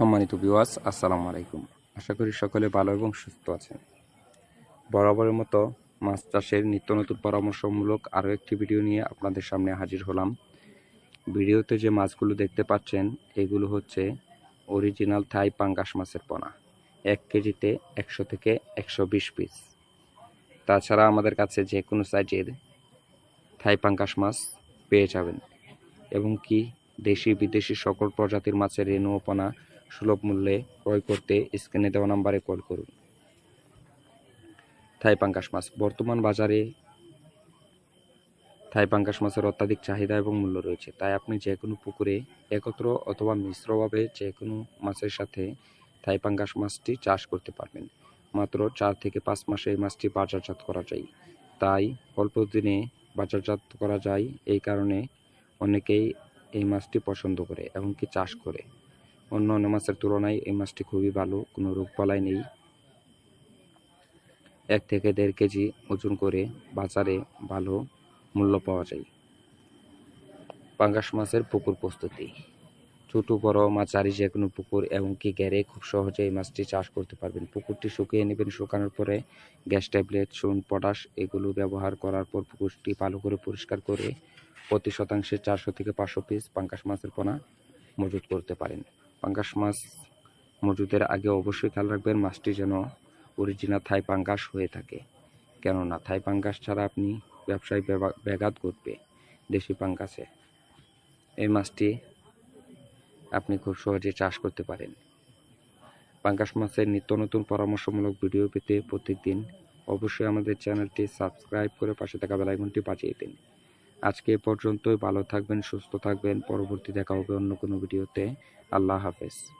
সম্মানিত বিওয়াস আসসালামু আলাইকুম। আশা করি সকলে ভালো এবং সুস্থ আছেন। বরাবরের মতো মাছ চাষের নিত্য নতুন পরামর্শমূলক আরও একটি ভিডিও নিয়ে আপনাদের সামনে হাজির হলাম। ভিডিওতে যে মাছগুলো দেখতে পাচ্ছেন, এগুলো হচ্ছে অরিজিনাল থাই পাঙ্গাস মাছের পোনা। এক কেজিতে একশো থেকে একশো বিশ পিস তাছাড়া আমাদের কাছে যে কোনো সাইজের থাই পাঙ্গাস মাছ পেয়ে যাবেন। এবং কি দেশি বিদেশি সকল প্রজাতির মাছের রেণু পোনা সুলভ মূল্যে ক্রয় করতে স্ক্রিনে দেওয়া নাম্বারে কল করুন। থাই পাঙ্গাস মাছ, বর্তমান বাজারে থাই পাঙ্গাস মাছের অত্যাধিক চাহিদা এবং মূল্য রয়েছে। তাই আপনি যে কোনো পুকুরে একত্র অথবা মিশ্রভাবে যে কোনো মাছের সাথে থাই পাঙ্গাস মাছটি চাষ করতে পারবেন। মাত্র চার থেকে পাঁচ মাসে এই মাছটি বাজারজাত করা যায়। তাই অল্প দিনে বাজারজাত করা যায়। এই কারণে অনেকেই এই মাছটি পছন্দ করে এমনকি চাষ করে। অন্য অন্য মাছের তুলনায় এই মাছটি খুবই ভালো, কোনো রোগ বালাই নেই। এক থেকে দেড় কেজি ওজন করে বাজারে ভালো মূল্য পাওয়া যায়। পাঙ্গাস মাছের পুকুর প্রস্তুতি। ছোট, বড় মাঝারি যে কোনো পুকুর এমনকি গ্যারে খুব সহজে এই মাছটি চাষ করতে পারবেন। পুকুরটি শুকিয়ে নেবেন, শুকানোর পরে গ্যাস ট্যাবলেট, চুন, পটাশ এগুলো ব্যবহার করার পর পুকুরটি ভালো করে পরিষ্কার করে প্রতি শতাংশে চারশো থেকে পাঁচশো পিস পাঙ্গাস মাছের পোনা মজুত করতে পারেন। পাঙ্গাস মাছ মজুদের আগে অবশ্যই খেয়াল রাখবেন মাছটি যেন অরিজিনাল থাই পাঙ্গাস হয়ে থাকে। কেননা থাই পাঙ্গাস ছাড়া আপনি ব্যবসায় ব্যাবা- ব্যাঘাত ঘটবে দেশি পাঙ্গাসে। এই মাছটি আপনি খুব সহজে চাষ করতে পারেন। পাঙ্গাস মাছের নিত্য নতুন পরামর্শমূলক ভিডিও পেতে প্রত্যেকদিন অবশ্যই আমাদের চ্যানেলটি সাবস্ক্রাইব করে পাশে থাকা বেলাইকনটি বাজিয়ে দিন। আজকে এ পর্যন্তই, ভালো থাকবেন, সুস্থ থাকবেন। পরবর্তী দেখা হবে অন্য কোনো ভিডিওতে। আল্লাহ হাফেজ।